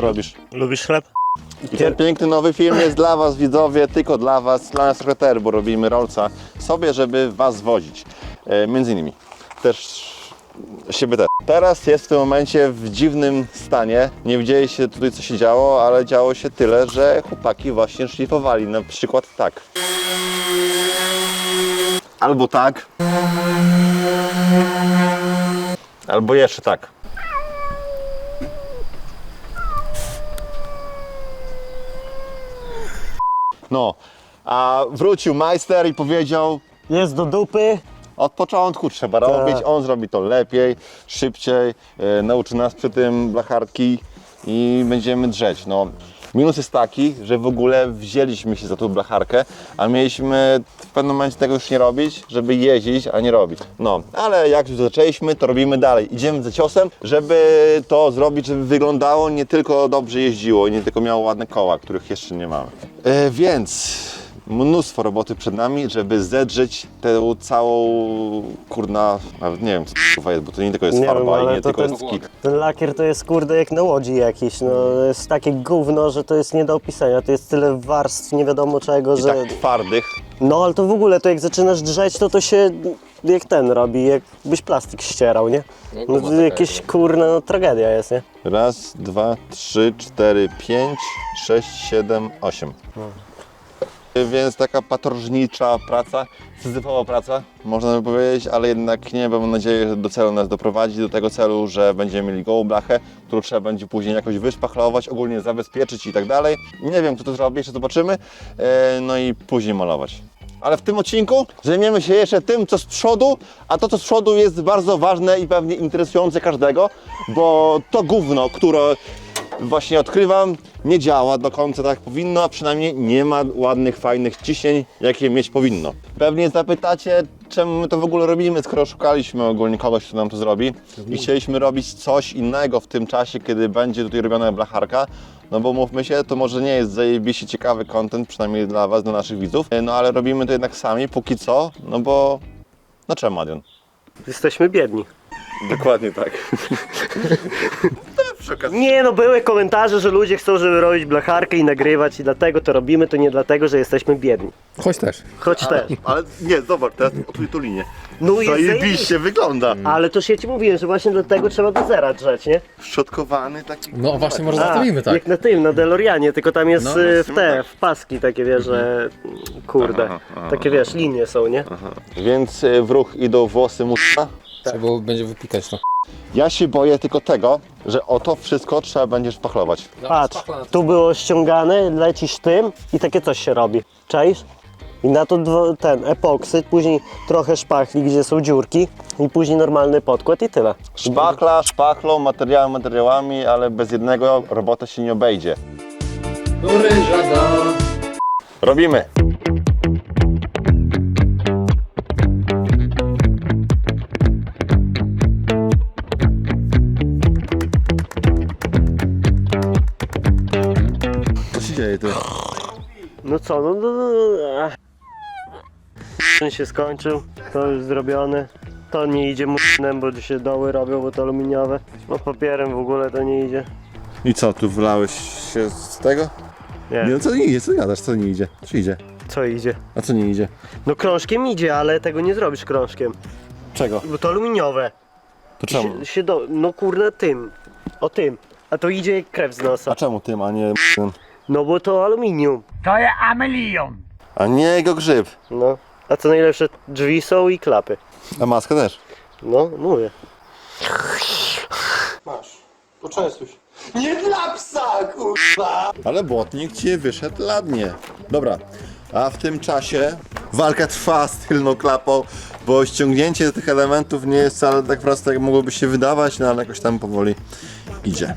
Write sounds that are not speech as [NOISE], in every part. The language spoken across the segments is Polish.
Co robisz? Lubisz chleb? I ten piękny nowy film jest dla Was, widzowie, tylko dla Was, dla nas trochę bo robimy rolca sobie, żeby Was wozić. E, między innymi. Też siebie też. Teraz jest w tym momencie w dziwnym stanie. Nie widzieliście tutaj co się działo, ale działo się tyle, że chłopaki właśnie szlifowali. Na przykład tak. Albo tak. Albo jeszcze tak. No, a wrócił majster i powiedział, Jest do dupy. od początku trzeba robić, on zrobi to lepiej, szybciej, e, nauczy nas przy tym blacharki i będziemy drzeć. No, minus jest taki, że w ogóle wzięliśmy się za tą blacharkę, a mieliśmy w pewnym momencie tego już nie robić, żeby jeździć, a nie robić. No, ale jak już zaczęliśmy, to robimy dalej. Idziemy za ciosem, żeby to zrobić, żeby wyglądało, nie tylko dobrze jeździło i nie tylko miało ładne koła, których jeszcze nie mamy. E, więc mnóstwo roboty przed nami, żeby zedrzeć tę całą, kurna, nawet nie wiem co to kurwa jest, bo to nie tylko jest Nie farba wiem, ale i nie to tylko ten- jest kit. Ten lakier to jest kurde jak na łodzi jakiś. No, to jest takie gówno, że to jest nie do opisania. To jest tyle warstw, nie wiadomo czego, I że. tak twardych. No ale to w ogóle to jak zaczynasz drzeć, to to się jak ten robi, jakbyś plastik ścierał, nie? No, to jakieś kurna no, tragedia jest, nie? Raz, dwa, trzy, cztery, pięć, sześć, siedem, osiem. Więc taka patrożnicza praca, syzyfowa praca, można by powiedzieć, ale jednak nie, bo mam nadzieję, że do celu nas doprowadzi, do tego celu, że będziemy mieli gołą blachę, którą trzeba będzie później jakoś wyszpachlować, ogólnie zabezpieczyć i tak dalej. Nie wiem, kto to zrobi, jeszcze zobaczymy, e, no i później malować. Ale w tym odcinku zajmiemy się jeszcze tym, co z przodu, a to, co z przodu jest bardzo ważne i pewnie interesujące każdego, bo to gówno, które właśnie odkrywam, nie działa do końca tak jak powinno, a przynajmniej nie ma ładnych, fajnych ciśnień, jakie mieć powinno. Pewnie zapytacie, czemu my to w ogóle robimy, skoro szukaliśmy ogólnie kogoś, kto nam to zrobi i chcieliśmy robić coś innego w tym czasie, kiedy będzie tutaj robiona blacharka, no bo mówmy się, to może nie jest zajebiście ciekawy content, przynajmniej dla Was, dla naszych widzów, no ale robimy to jednak sami, póki co, no bo... No czemu, Adrian? Jesteśmy biedni. Dokładnie tak. [LAUGHS] Nie no, były komentarze, że ludzie chcą, żeby robić blacharkę i nagrywać i dlatego to robimy, to nie dlatego, że jesteśmy biedni. Choć też. Choć też. Ale nie, zobacz, teraz otuj tu linię. No jest Zajebiście wygląda. Ale to się ci mówiłem, że właśnie dlatego trzeba do zera drzeć, nie? Szczotkowany taki. No właśnie, może zostawimy tak. Jak na tym, na DeLoreanie, tylko tam jest No, y, w te, tak. w paski takie wiesz, że kurde, Aha, aha, takie wiesz, linie są, nie? Więc y, w ruch idą włosy musa. Trzeba było będzie wypikać to. Ja się boję tylko tego, że o to wszystko trzeba będzie szpachlować. Patrz, tu było ściągane, lecisz tym i takie coś się robi. Czaisz? I na to dwo, ten epoksyd, później trochę szpachli, gdzie są dziurki i później normalny podkład i tyle. Szpachla, szpachlą, materiały materiałami, ale bez jednego robota się nie obejdzie. Robimy. No co, no, no, no, no ach. Ten się skończył, to już zrobione. To nie idzie murem, bo się doły robią, bo to aluminiowe. No papierem w ogóle to nie idzie. I co, tu wlałeś się z tego? Nie, Nie, no co nie idzie, co gadasz, co nie idzie? Czy idzie? co idzie? A co nie idzie? No krążkiem idzie, ale tego nie zrobisz krążkiem, Czego? bo to aluminiowe. To czemu? Się, się do, no kurde tym, o tym. A to idzie jak krew z nosa. A czemu tym, a nie tym? No bo to aluminium. To jest amelion. A nie jego grzyb. No. A co najlepsze, drzwi są i klapy. A maska też. No, mówię. Ale błotnik ci wyszedł ładnie. Dobra, a w tym czasie walka trwa z tylną klapą, bo ściągnięcie tych elementów nie jest wcale tak proste, jak mogłoby się wydawać, no ale jakoś tam powoli idzie.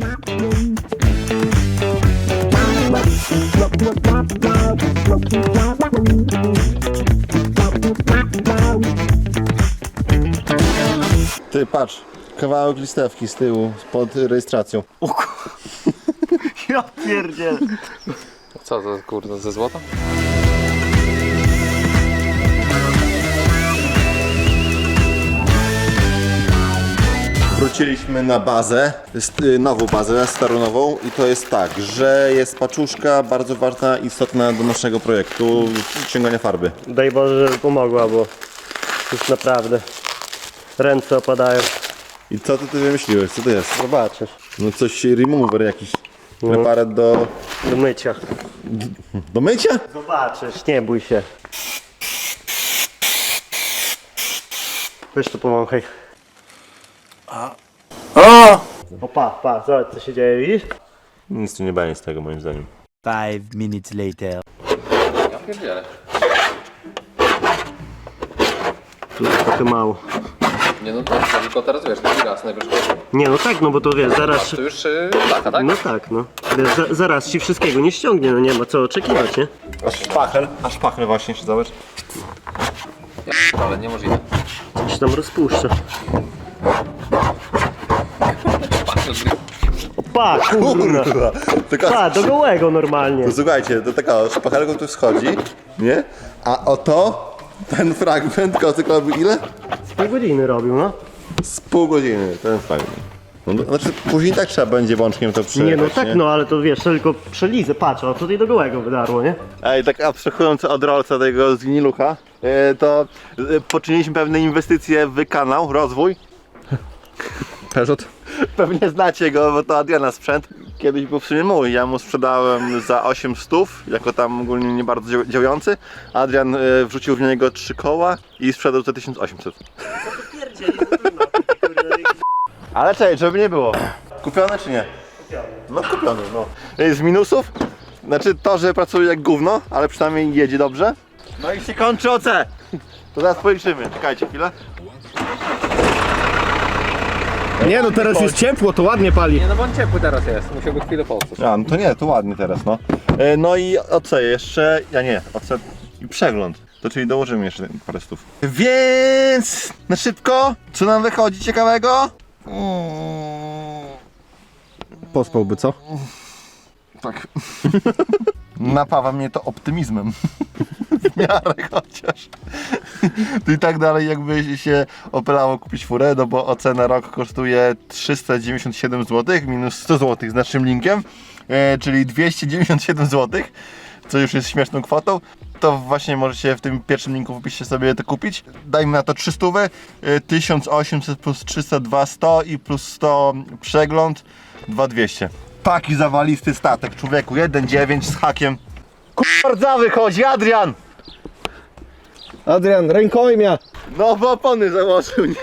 Ty patrz, kawałek listewki z tyłu, pod rejestracją. [LAUGHS] Ja pierdzielę. Co to kurde, ze złota? Wróciliśmy na bazę, y, nową bazę, starą nową i to jest tak, że jest paczuszka bardzo ważna i istotna do naszego projektu ściągania farby. Daj Boże, żeby pomogła, bo już naprawdę ręce opadają. I co ty, ty wymyśliłeś? Co to jest? Zobaczysz. No coś remover jakiś. Preparat do, Do mycia. do mycia? Zobaczysz, nie bój się. Weź to pomachaj. O pa, pa, zobacz co się dzieje, widzisz? Nic tu nie będzie z tego moim zdaniem. Five minutes later. Ja pierdzielę. Tu jest trochę mało. Nie no to tylko teraz wiesz, drugi raz najwyżej. Nie no tak, no bo to wiesz, zaraz... To już yy, taka, tak? No tak, no. Wiesz, za, zaraz ci wszystkiego nie ściągnie, no nie ma co oczekiwać, nie? Aż szpachel, aż szpachel właśnie się zobacz. Ale niemożliwe. Coś tam rozpuszcza. Pa, kurna. Taka, Pa, do gołego normalnie. to słuchajcie, do tego szpachelego tu schodzi, nie? A oto ten fragment kocyk robi ile? Z pół godziny robił, no. Z pół godziny ten fragment. No, to znaczy później tak trzeba będzie włączkiem to przejechać, Nie no tak, no ale to wiesz, to tylko przelizę, patrz, a tutaj do gołego wydarło, nie? Ej, tak abstrahując od rolca tego z winilucha, e, to e, poczyniliśmy pewne inwestycje w kanał, rozwój. Peugeot? [LAUGHS] Pewnie znacie go, bo to Adriana sprzęt. Kiedyś był w sumie mój, ja mu sprzedałem za 800, jako tam ogólnie nie bardzo dział- działający. Adrian e, wrzucił w niego trzy koła i sprzedał za 1800. [LAUGHS] Ale czekaj, żeby nie było. Kupione czy nie? No kupione, no. Z minusów? Znaczy to, że pracuje jak gówno, ale przynajmniej jedzie dobrze. No i się kończy OC. To zaraz policzymy. Czekajcie chwilę. Nie no, teraz jest ciepło, to ładnie pali. Nie no bo on ciepły teraz jest, musiałby chwilę postać. A, no to nie, to ładnie teraz, no. E, No i OC jeszcze, ja nie, OC i przegląd. To czyli dołożymy jeszcze parę stów. Więc na szybko, co nam wychodzi ciekawego? Pospałby, co? Tak. [LAUGHS] Napawa mnie to optymizmem. W miarę chociaż. To i tak dalej jakby się opelało kupić furę, no bo OC na rok kosztuje 397 zł minus 100 zł z naszym linkiem, e, czyli 297 zł, co już jest śmieszną kwotą. To właśnie możecie w tym pierwszym linku w opisie sobie to kupić. Dajmy na to 300, e, 1800 plus 300, 200 i plus 100 przegląd, 2200. Taki zawalisty statek, człowieku, 1,9 z hakiem. Kurwa, wychodzi, Adrian! Adrian, rękojmia! No bo opony założył, nie?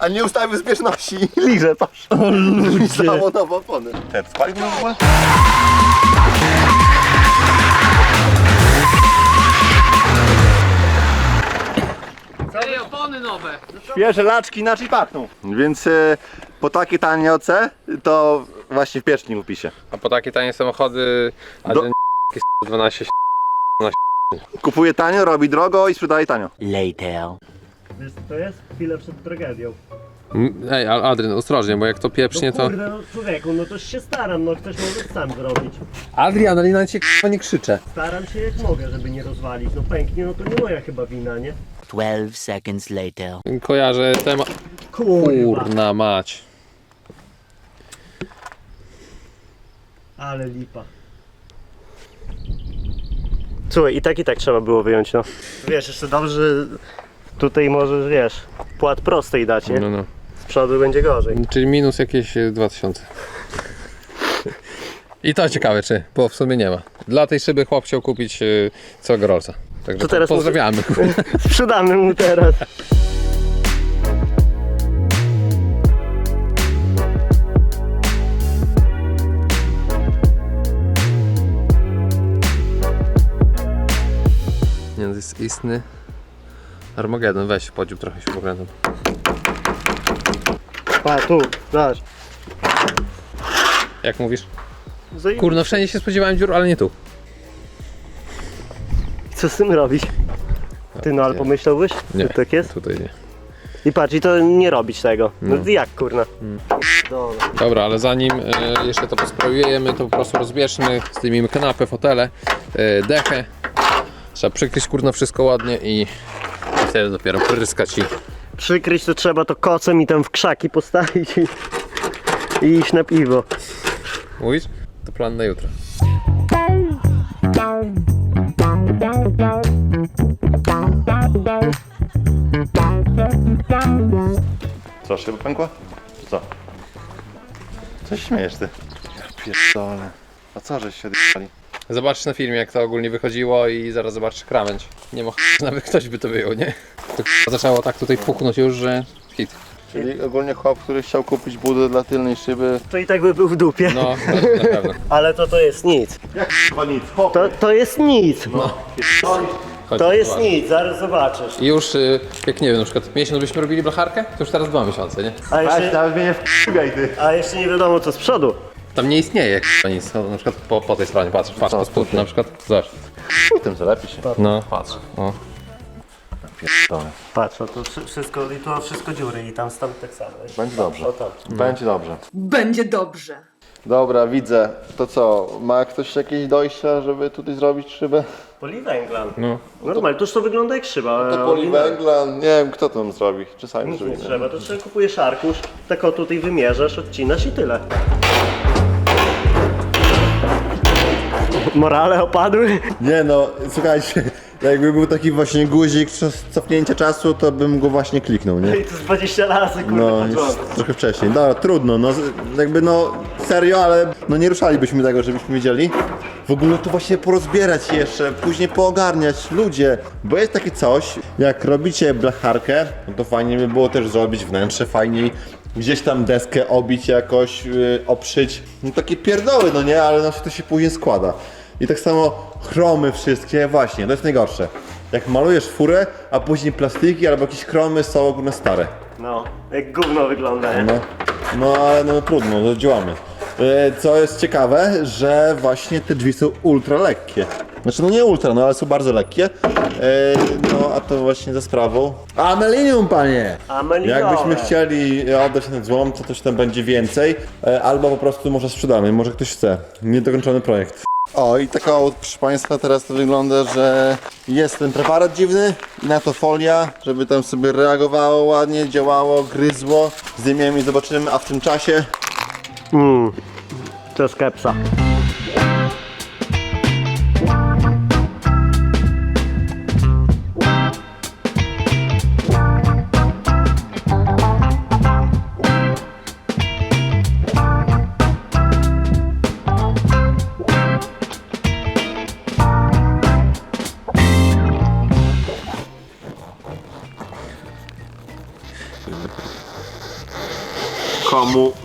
A nie ustawił zbieżności i liże, patrz. O ludzie. Stało nowe opony. Ten spalił w ogóle? Ej, opony nowe! Świeże laczki inaczej pachną. Więc e, po takie tanie OC, to właśnie w pierwszym opisie. A po takie tanie samochody, a Do- ten [LAUGHS] 12 Kupuje tanio, robi drogo i sprzedaje tanio. Later. Wiesz co to jest? Chwilę przed tragedią. Ej, ale Adrian, ostrożnie, bo jak to pieprznie No to... kurde, no człowieku, no to się staram, no ktoś może sam zrobić. Adrian, ale na cię k***a nie krzyczę. Staram się jak mogę, żeby nie rozwalić. No pęknie, no to nie moja chyba wina, nie? 12 seconds later. Kojarzę temat... Kurwa. Kurna mać. Ale lipa. Słuchaj, i tak i tak trzeba było wyjąć, no. Wiesz, jeszcze dobrze, że tutaj możesz, wiesz, płat prostej dać, nie? No, no. Z przodu będzie gorzej. Czyli minus jakieś e, 2000. I to ciekawe czy, bo w sumie nie ma. Dla tej szyby chłop chciał kupić e, całego rolca. Także To teraz po- pozdrawiamy. [LAUGHS] Sprzedamy mu teraz. Jest istny Armagedon. Weź, podziób trochę się pokrętem. Pa, tu, zobacz. Jak mówisz? Kurno, wszędzie się spodziewałem dziur, ale nie tu. Co z tym robić? Ty no, ale Nie. pomyślałbyś, Nie. tak jest? Tutaj nie. I patrz, i to nie robić tego. No, No. jak kurna? Dobra. Dobra, ale zanim e, jeszcze to posprojujemy, to po prostu rozbierzmy, zdejmijmy kanapę, fotele, e, dechę. Trzeba przykryć kurno wszystko ładnie i, wtedy dopiero pryskać i przykryć to trzeba to kocem i tam w krzaki postawić i, i iść na piwo. Mówisz? To plan na jutro. Co, szyba pękła? Czy Co? Coś śmiejesz ty? Ja pierdolę. A co, żeś się odjechali? Zobaczysz na filmie, jak to ogólnie wychodziło i zaraz zobaczysz krawędź. Nie ma [LAUGHS] nawet ktoś by to wyjął, nie? To k- zaczęło tak tutaj puchnąć już, że hit. Czyli ogólnie chłop, który chciał kupić budę dla tylnej szyby. To i tak by był w dupie. No, na, na pewno. [LAUGHS] Ale to to jest nic. Jak chyba nic, chłop. To, to jest nic. Chodź, To jest zobacz. nic, zaraz zobaczysz. I już, y, jak nie wiem, na przykład miesiąc byśmy robili blacharkę, to już teraz dwa miesiące, nie? A jeszcze, nawet mnie nie wkurwiaj ty. a jeszcze nie wiadomo co z przodu. Tam nie istnieje k***a, nic, no, na przykład po, po tej stronie, patrz, patrz, po spód, na przykład, zobacz. Chuj tym zalepi się. No, patrz, o. Pierdolę. Patrz, no to wszy- wszystko, i to wszystko dziury i tam tam tak samo. Będzie dobrze. O tam. Będzie dobrze. Będzie dobrze. Dobra, widzę. To co, ma ktoś jakieś dojścia, żeby tutaj zrobić szybę? Poliwęglan. No. Normalnie, toż to wygląda jak szyba. ale To poliwęgla, nie wiem kto to zrobi. Czy sami Nic nie trzeba, to sobie kupujesz arkusz, tak o tutaj wymierzasz, odcinasz i tyle. Morale opadły? Nie no, słuchajcie, jakby był taki właśnie guzik czas- cofnięcia czasu, to bym go właśnie kliknął, nie? I to z 20 razy, kurde, No, no, już trochę wcześniej. No, trudno, no z- jakby no serio, ale no nie ruszalibyśmy tego, żebyśmy wiedzieli. W ogóle to właśnie porozbierać jeszcze, później poogarniać ludzie, bo jest takie coś, jak robicie blacharkę, no to fajnie by było też zrobić wnętrze fajniej, gdzieś tam deskę obić jakoś, yy, oprzyć, no takie pierdoły, no nie, ale no to się później składa. I tak samo chromy wszystkie, właśnie, to jest najgorsze. Jak malujesz furę, a później plastiki albo jakieś chromy są ogólnie stare. no, jak gówno wygląda, nie? No, no ale no trudno, no działamy. E, Co jest ciekawe, że właśnie te drzwi są ultra lekkie. Znaczy no nie ultra, no ale są bardzo lekkie. E, No a to właśnie za sprawą. Amelinium panie! Amelinowe. Jakbyśmy chcieli oddać ten złom, to coś tam będzie więcej. E, Albo po prostu może sprzedamy, może ktoś chce. Niedokończony projekt. O i tak o, proszę Państwa, teraz to wygląda, że jest ten preparat dziwny na to folia, żeby tam sobie reagowało ładnie, działało, gryzło. Zdejmiemy i zobaczymy, a w tym czasie Mm, to jest kepsa.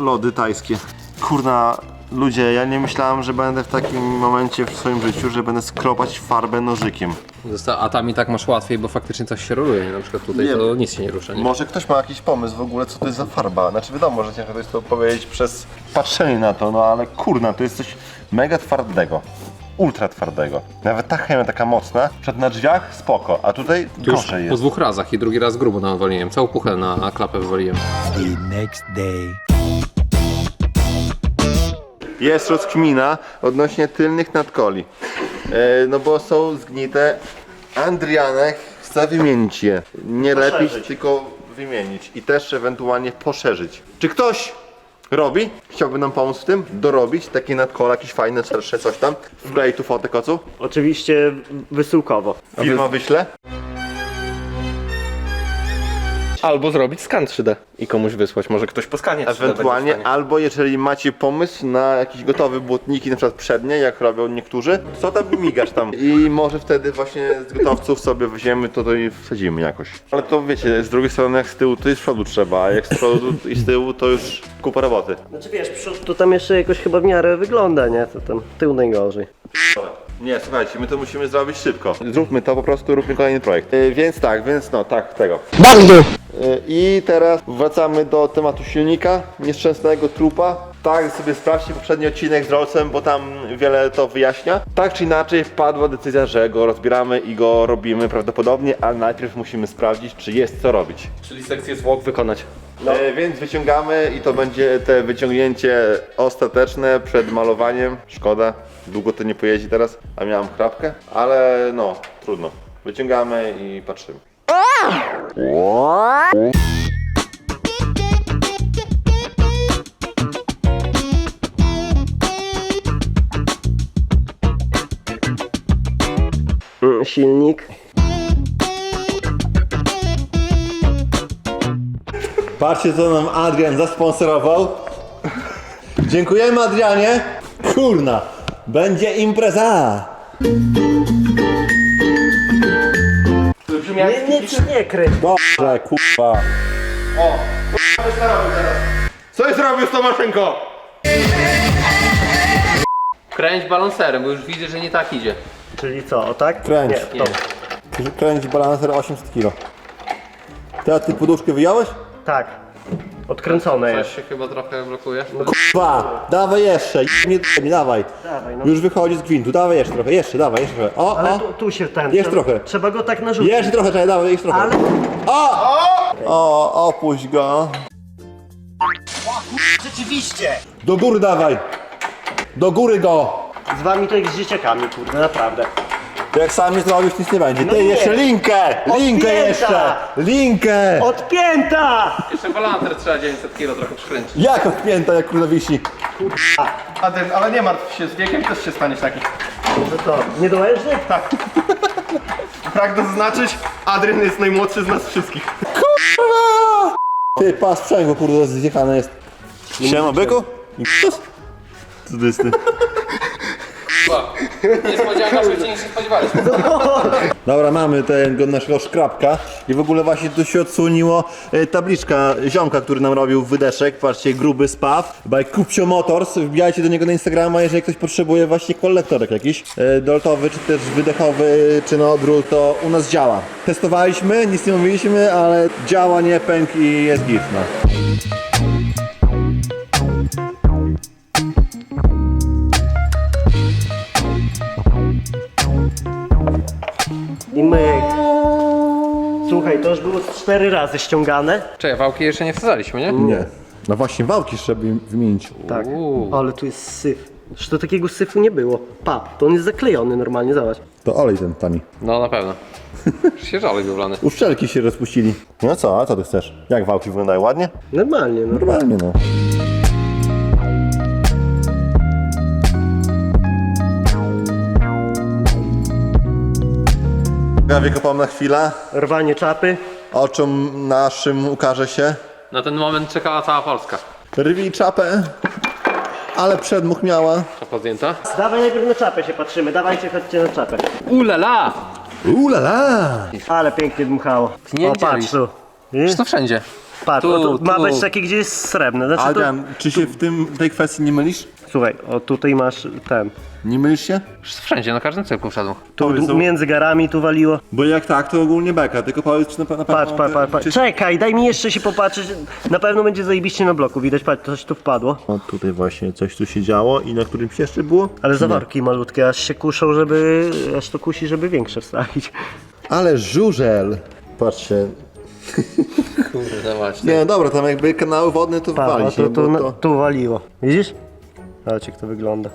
Lody tajskie. Kurna, ludzie, ja nie myślałem, że będę w takim momencie w swoim życiu, że będę skropać farbę nożykiem. Zosta- A tam i tak masz łatwiej, bo faktycznie coś się roluje, nie? na przykład tutaj Nie. to nic się nie rusza, nie? Może ktoś ma jakiś pomysł w ogóle, co to jest za farba? Znaczy wiadomo, że ciężko to jest to powiedzieć przez patrzenie na to, no ale kurna, to jest coś mega twardego. Ultra twardego. Nawet ta chemia taka mocna, przed na drzwiach spoko, a tutaj Już gorzej po jest. dwóch razach i drugi raz grubo nawaliłem, całą puchę na klapę wywaliłem. The next day. Jest rozkmina odnośnie tylnych nadkoli. E, no bo są zgnite. Andrianek chce wymienić je. Nie lepiej, tylko wymienić. I też ewentualnie poszerzyć. Czy ktoś robi? Chciałby nam pomóc w tym? Dorobić takie nadkola, jakieś fajne, szersze coś tam. Wklej tu fotę kocu. Oczywiście wysyłkowo. Firma wyśle. Albo zrobić skan 3D i komuś wysłać. Może ktoś po skanie 3D będzie w Ewentualnie, stanie. albo jeżeli macie pomysł na jakieś gotowe błotniki, na przykład przednie, jak robią niektórzy, co tam migasz tam i może wtedy właśnie z gotowców sobie weźmiemy to, to i wsadzimy jakoś. Ale to wiecie, z drugiej strony jak z tyłu, to i z przodu trzeba, a jak z przodu i z tyłu, to już kupa roboty. Znaczy wiesz, przód to tam jeszcze jakoś chyba w miarę wygląda, nie? To tam tył najgorzej. Nie, słuchajcie, my to musimy zrobić szybko. Zróbmy to po prostu, róbmy kolejny projekt. Yy, więc tak, więc no, tak, tego. Bardzo! I teraz wracamy do tematu silnika, nieszczęsnego trupa. Tak, sobie sprawdźcie poprzedni odcinek z Rollsem, bo tam wiele to wyjaśnia. Tak czy inaczej padła decyzja, że go rozbieramy i go robimy prawdopodobnie, ale najpierw musimy sprawdzić, czy jest co robić. Czyli sekcję zwłok wykonać. E, więc wyciągamy i to będzie te wyciągnięcie ostateczne przed malowaniem. Szkoda, długo to nie pojedzie teraz, a miałem chrapkę, ale no, trudno. Wyciągamy i patrzymy. Mm, silnik. Patrzcie, co nam Adrian zasponsorował. Dziękujemy Adrianie. Kurna, będzie impreza. Nie, nie, nie kręć. Dobrze, kurwa. Co jest robił z Tomaszenko? Kręć balanserem, bo już widzę, że nie tak idzie. Czyli co, o tak? Kręć. Nie, Nie. to. Kręć balancer 800 kg. Ty, a ty poduszkę wyjąłeś? Tak. Odkręcone Coś jest. się chyba trochę blokuje. Dwa, dawaj jeszcze, nie, nie dawaj. Dawaj, no. Już wychodzi z gwintu, dawaj jeszcze trochę, jeszcze, dawaj, jeszcze trochę. O, Ale o, tu, tu się ten. Jeszcze trzeba, trochę. Trzeba go tak narzucić. jeszcze trochę, czekaj, dawaj, jeszcze trochę. Ale O! O, opuść go. Rzeczywiście! Do góry dawaj. Do góry go. z wami to jak z dzieciakami, kurde, naprawdę. Jak sam nie zrobisz, nic nie będzie. No Ty, nie. jeszcze linkę! Linkę Odpięta. jeszcze! Linkę! Odpięta! Jeszcze balancer trzeba 900 kg trochę przykręcić. Jak odpięta, jak kurwa wisi? Adrian, ale nie martw się, z wiekiem też się staniesz taki. No to, niedołężny? Tak. Pragnę zaznaczyć, Adrian jest najmłodszy z nas wszystkich. Ty, pas sprzęgło, kurde, zjechane jest. Siema, byku? I pus. Co że się spodziewaliśmy. [LAUGHS] Dobra, mamy tego naszego szkrabka i w ogóle właśnie tu się odsłoniło e, tabliczka ziomka, który nam robił wydeszek, patrzcie, gruby spaw, by Kupcio Motors, wbijajcie do niego na Instagrama, jeżeli ktoś potrzebuje właśnie kolektorek jakiś, e, doltowy, czy też wydechowy, czy na odwrót, to u nas działa. Testowaliśmy, nic nie mówiliśmy, ale działa, nie pęk i jest git, cztery razy ściągane. Czekaj, wałki jeszcze nie wsadzaliśmy, nie? Nie. No właśnie, wałki trzeba wymienić. Tak. Uuu. Ale tu jest syf. Że to takiego syfu nie było. Pa, to on jest zaklejony normalnie, zobacz. To olej ten tani. No na pewno. Już się wyblany. Uszczelki się rozpuścili. No co, a co ty chcesz? Jak wałki wyglądają? Ładnie? Normalnie, no. Normalnie, no. Ja wiekopomna chwila. Rwanie czapy. Oczom naszym ukaże się. Na ten moment czekała cała Polska. Rwij czapę, ale przedmuch miała. Czapa zdjęta. Dawaj najpierw na czapę się patrzymy, dawajcie, chodźcie na czapę. Ulala! Ulala! Ale pięknie dmuchało. Nie o, patrz tu. Widzisz? To wszędzie. Patrz, tu, o, tu, ma tu. być takie, gdzie jest srebrne. Znaczy, Adrian, czy się w tym, tej kwestii nie mylisz? tu, słuchaj, o tutaj masz ten. Nie mylisz się? Wszędzie, na każdym cyrku wszedł. Tu Powiedz, między garami tu waliło. Bo jak tak, to ogólnie beka, tylko powiedz, czy na, na pewno... Patrz, patrz, patrz, patrz. Czy... Czekaj, daj mi jeszcze się popatrzeć. Na pewno będzie zajebiście na bloku. Widać, patrz, coś tu wpadło. O, tutaj właśnie coś tu się działo i na którymś jeszcze było? Ale zawarki malutkie, aż się kuszą, żeby. aż to kusi, żeby większe wstawić. Ale żużel! Patrzcie. Kurde, właśnie. Nie, no dobra, tam jakby kanały wodne to Patrz, wali się, bo na- to... tu waliło. Widzisz? Zobacz jak to wygląda.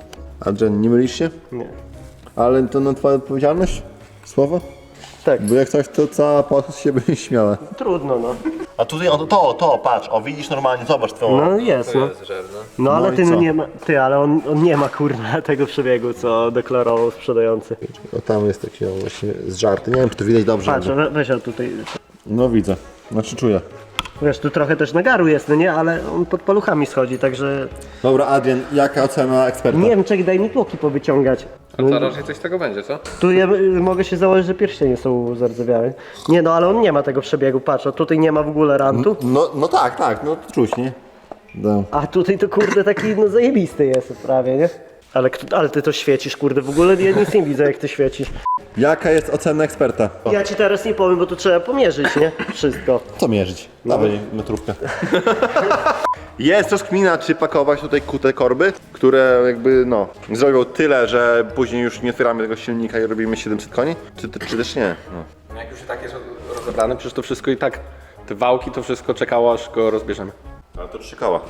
Adrian, nie mylisz się? Nie. Ale to na twoja odpowiedzialność? Słowo? Tak. Bo jak coś, to cała Polska się będzie [LAUGHS] śmiała. Trudno, no. A tutaj, o, to, to, patrz, o widzisz normalnie, zobacz twoją... No jest, no. No ale i ty no nie ma. Ty, ale on, on nie ma kurna [LAUGHS] tego przebiegu, co deklarował sprzedający. O, tam jest taki o, właśnie z żarty, nie wiem, czy to widać dobrze. Patrz, ale- we, weź o tutaj. No widzę, znaczy czuję. Wiesz, tu trochę też nagaru jest, no nie? Ale on pod paluchami schodzi, także. Dobra, Adrian, jaka ocena eksperta? Nie wiem, czekaj, daj mi tłoki powyciągać. A to raczej coś z tego będzie, co? Tu ja y, mogę się założyć, że pierścienie są zardzewiałe. Nie no, ale on nie ma tego przebiegu, patrz, a tutaj nie ma w ogóle rantu. No, no tak, tak, no czuć, nie? No. A tutaj to kurde taki no zajebisty jest prawie, nie? Ale, ale ty to świecisz, kurde, w ogóle ja nic nie widzę jak ty świecisz. Jaka jest ocena eksperta? Ja ci teraz nie powiem, bo tu trzeba pomierzyć, nie? Wszystko. Co mierzyć? Dawaj metrówkę. [LAUGHS] Jest rozkmina, czy pakować tutaj kute korby, które jakby no zrobią tyle, że później już nie otwieramy tego silnika i robimy 700 koni, czy, czy też nie. No. Jak już i tak jest rozebrany, przecież to wszystko i tak, te wałki, to wszystko czekało, aż go rozbierzemy. Ale to trzy koła.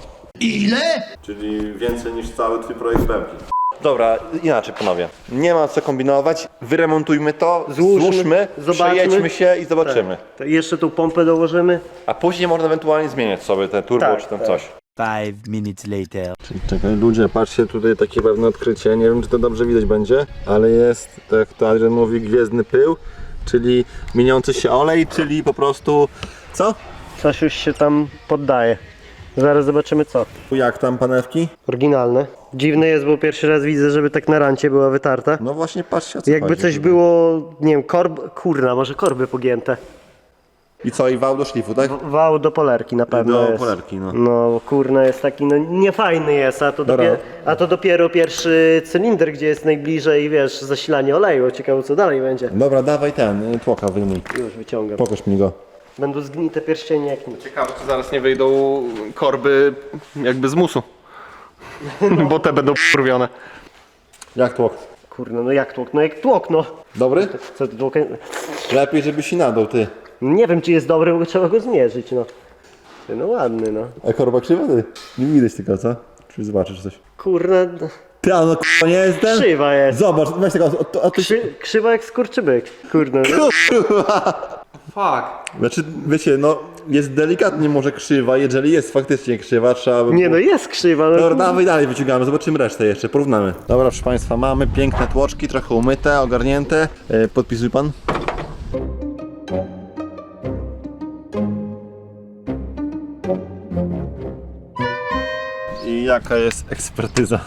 Ile? Czyli więcej niż cały twój projekt Bemki. Dobra, inaczej panowie. Nie ma co kombinować, wyremontujmy to, Złóżmy, złóżmy, zobaczmy. przejedźmy się i zobaczymy. To jeszcze tą pompę dołożymy. A później można ewentualnie zmieniać sobie te turbo Tak, czy tam tak. coś. Five minutes later. Czyli czekaj, ludzie, patrzcie tutaj takie pewne odkrycie. Nie wiem, czy to dobrze widać będzie, ale jest, tak jak to Adrian mówi, gwiezdny pył, czyli mieniący się olej, czyli po prostu. Co? Coś już się tam poddaje. Zaraz zobaczymy co. Jak tam panewki? Oryginalne. Dziwne jest, bo pierwszy raz widzę, żeby tak na rancie była wytarta. No właśnie, patrzcie o co Jakby chodzi. coś było, nie wiem, korb, kurna, może korby pogięte. I co, i wał do szlifu, tak? Wał do polerki na pewno Do jest. polerki, no. No, kurna, jest taki, no niefajny jest, a to, Dobra. dopiero, a to dopiero pierwszy cylinder, gdzie jest najbliżej, wiesz, zasilanie oleju. Ciekawe, co dalej będzie. Dobra, dawaj ten, y, tłoka wyjmuj. Już wyciągam. Pokaż mi go. Będą zgnite pierścienie jak nic. Ciekawe, czy zaraz nie wyjdą korby jakby z musu. Bo te będą kurwione. Jak tłok? Kurna, no jak tłok? No jak tłok, no. Dobry? Co ty tłok? Lepiej, żeby się nadał, ty. Nie wiem, czy jest dobry, bo trzeba go zmierzyć, no. Ty, No ładny, no. A korba krzywa, ty? Nie widać tylko, co? Czy zobaczysz coś? Kurna, Ty, a no k***a, nie jest ten? krzywa jest. Zobacz, weź tego, a, a, a ty. Krzy, krzywa jak skurczybyk. Kurde, no. Fuck. Znaczy, wiecie, no, jest delikatnie może krzywa, jeżeli jest faktycznie krzywa, trzeba by... Nie no, jest krzywa, no. Dobra, dawaj dalej wyciągamy, zobaczymy resztę jeszcze, porównamy. Dobra, proszę Państwa, mamy piękne tłoczki, trochę umyte, ogarnięte. E, podpisuj Pan. I jaka jest ekspertyza?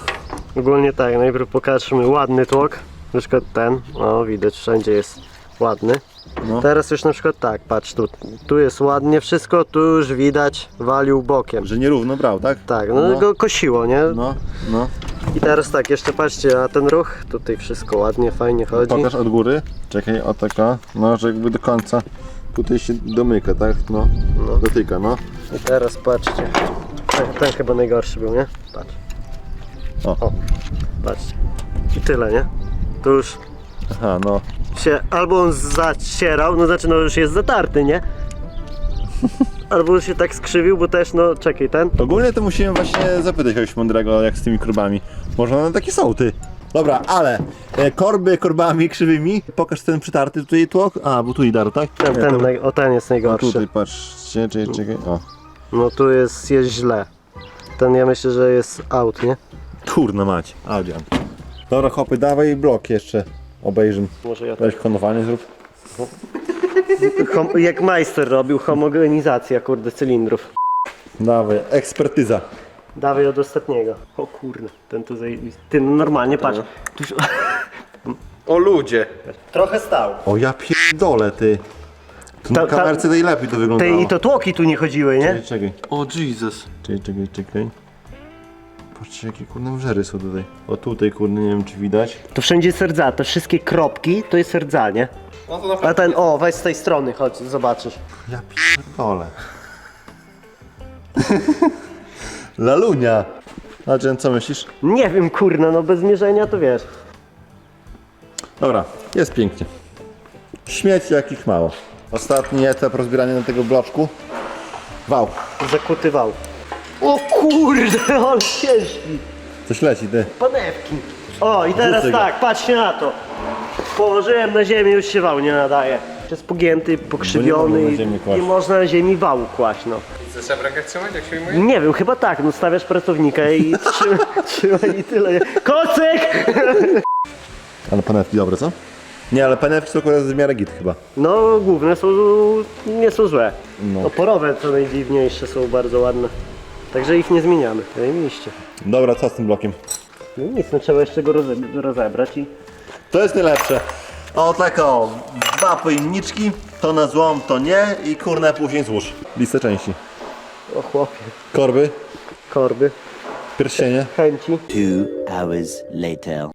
Ogólnie tak, najpierw pokażmy ładny tłok. Na przykład ten, o widać wszędzie jest ładny. No. Teraz już na przykład tak, patrz tu, tu jest ładnie wszystko, tu już widać walił bokiem. Że nierówno brał, tak? Tak, no, No. go kosiło, nie? No, no. I teraz tak, jeszcze patrzcie na ten ruch, tutaj wszystko ładnie, fajnie chodzi. Pokaż od góry. Czekaj, o taka. No, że jakby do końca. Tutaj się domyka, tak? No, No. dotyka, no. I teraz patrzcie, ten, ten chyba najgorszy był, nie? Patrz. O. Patrzcie. I tyle, nie? Tu już Aha, no. Się albo on zacierał, no znaczy no już jest zatarty, nie? Albo już się tak skrzywił, bo też no czekaj, ten. Ogólnie to musimy właśnie zapytać kogoś mądrego, jak z tymi korbami. Może one takie są, ty. Dobra, ale e, korby korbami krzywymi. Pokaż ten przytarty tutaj tłok. A, bo tu i dar, tak? Ten, ten, naj- o ten jest najgorszy. tutaj patrzcie, czekaj, czekaj. O. No tu jest, jest źle. Ten ja myślę, że jest out, nie? Kurna mać, Adrian. Dobra, chłopy, dawaj blok jeszcze. Obejrzymy. Może ja tak. Weź honowanie zrób. Hom- jak majster robił homogenizacja, kurde, cylindrów. Dawaj, ekspertyza. Dawaj od ostatniego. O kurde, ten tu zajebisty. Ty, no normalnie, patrz. Tu już... O ludzie. Trochę stał. O ja pierdolę, ty. Tu na Ta- ta- kamerce najlepiej to wyglądało. Te, I to tłoki tu nie chodziły, nie? Czekaj, czekaj. O Jesus. Czekaj, czekaj, czekaj. Patrzcie jakie kurde wrzery są tutaj. O tutaj kurde, nie wiem czy widać. To wszędzie jest rdza, te wszystkie kropki to jest rdza, nie? No to na A ten, o, weź z tej strony, chodź, zobaczysz. Ja pierdolę. [LAUGHS] Lalunia. Adrian, co myślisz? Nie wiem, kurna, no bez mierzenia to wiesz. Dobra, jest pięknie. Śmieci jakich mało. Ostatni etap rozbierania na tego bloczku. Wał, Zakuty wał. O kurde, [LAUGHS] ale ciężki. coś leci, ty. Panewki. O, i teraz go. tak, patrzcie na to. Położyłem na ziemię, już się wał nie nadaje. Jest pogięty, pokrzywiony można na i kłaść. nie można na ziemi wału kłaść, no. Chcesz w rękach trzymać, jak się ujmuje? Nie wiem, chyba tak, no stawiasz pracownika i [LAUGHS] trzymaj, trzymaj i tyle. Kocyk! [LAUGHS] Ale panewki dobre, co? Nie, ale panewki są akurat z miarę git chyba. No, główne są, nie są złe. No. Oporowe co najdziwniejsze są bardzo ładne. Także ich nie zmieniamy, zajebiście. Dobra, co z tym blokiem? No nic, no trzeba jeszcze go roze rozebrać i... To jest najlepsze. O tak o, dwa pojemniczki, to na złom, to nie i kurna później złóż. Listę części. O chłopie, Korby, korby, pierścienie. chęci. Two hours later.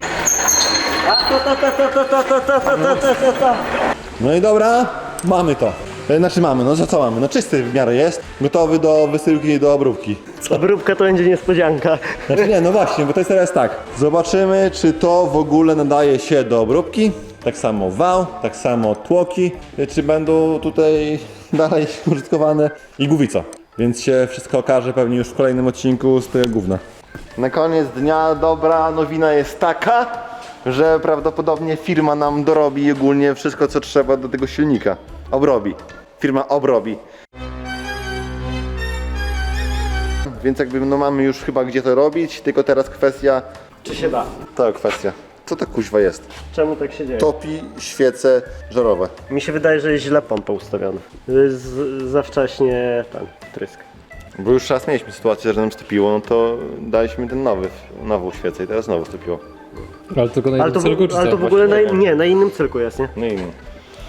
No i dobra, mamy to. E, Znaczy mamy, no za co mamy? No czysty w miarę jest, gotowy do wysyłki i do obróbki. Obróbka to będzie niespodzianka. Znaczy nie, no właśnie, bo to jest teraz tak. Zobaczymy, czy to w ogóle nadaje się do obróbki. Tak samo wał, tak samo tłoki, e, czy będą tutaj [LAUGHS] dalej użytkowane i głowica. Więc się wszystko okaże pewnie już w kolejnym odcinku z tego gówna. Na koniec dnia dobra nowina jest taka, że prawdopodobnie firma nam dorobi ogólnie wszystko co trzeba do tego silnika. Obrobi. Firma obrobi. więc jakby no mamy już chyba gdzie to robić, tylko teraz kwestia, Czy się da? ta kwestia. Co to kuźwa jest? Czemu tak się dzieje? Topi świece żarowe. Mi się wydaje, że jest źle pompa ustawiona. Jest za wcześnie ten trysk. Bo już raz mieliśmy sytuację, że nam stopiło, no to daliśmy ten nowy, nową świecę i teraz znowu stopiło. Ale tylko na Ale jednym to, cyrku, w, czy ale co? to w ogóle na, Właśnie nie na innym cyrku jest, nie? No i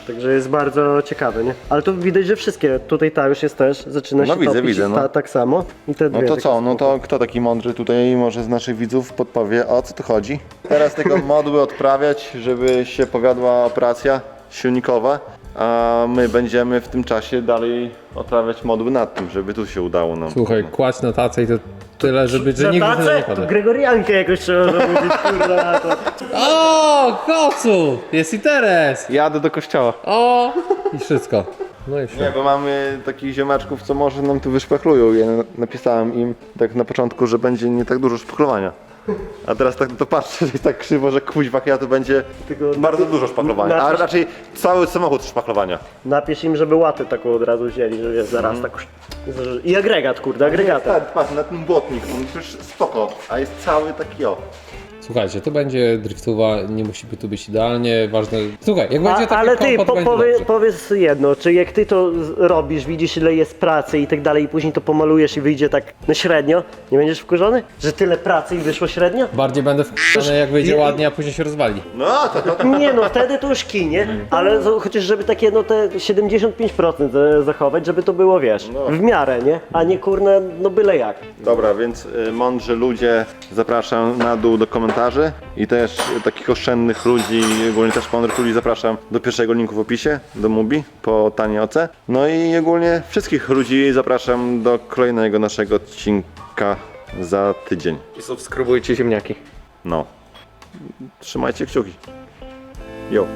Także jest bardzo ciekawe, nie? Ale tu widać, że wszystkie, tutaj ta już jest też, zaczyna No się widzę, topić, widzę, no. ta, tak samo. I te No dwie to takie co, no to kto taki mądry tutaj może z naszych widzów podpowie, o co tu chodzi? Teraz tego modły odprawiać, żeby się powiodła operacja silnikowa, a my będziemy w tym czasie dalej odprawiać modły nad tym, żeby tu się udało nam. Słuchaj, kładź na tacę i to tyle, żeby że Na nigdy to nie padło. Gregoriankę jakoś trzeba zamówić, kurwa, na to. O, kocu! Jest interes! Jadę do kościoła. O! I wszystko. No i Nie, wszystko. bo mamy takich ziemaczków, co może nam tu wyszpachlują. Ja na- napisałem im tak na początku, że będzie nie tak dużo szpachlowania. A teraz tak to patrzę, że jest tak krzywo, że kuźwa ja to będzie Tylko bardzo dużo szpachlowania. A napisz- raczej cały samochód szpachlowania. Napisz im, żeby łatę taką od razu wzięli, że wiesz, zaraz tak już... I agregat, kurde, agregatem. Tak, patrz, na ten błotnik, on przecież spoko, a jest cały taki o. Słuchajcie, to będzie driftowa, nie musi tu być idealnie, ważne... Słuchaj, jak będzie taki ale ty, po, będzie powie, dobrze. powiedz jedno, czy jak ty to z- robisz, widzisz ile jest pracy i tak dalej i później to pomalujesz i wyjdzie tak na średnio, nie będziesz wkurzony? Że tyle pracy i wyszło średnio? Bardziej będę wkurzony jak wyjdzie ładnie, a później się rozwali. No, to, to, Nie no, wtedy to już kinie, ale zo- chociaż żeby takie no te 75% za- zachować, żeby to było wiesz, w miarę, nie? A nie kurna, no byle jak. Dobra, więc y, mądrzy ludzie zapraszam na dół do komentarzy i też takich oszczędnych ludzi, ogólnie też mądrych ludzi zapraszam do pierwszego linku w opisie, do Mubi, po taniej oce. No i ogólnie wszystkich ludzi zapraszam do kolejnego naszego odcinka za tydzień. I subskrybujcie ziemniaki. No. Trzymajcie kciuki. Jo.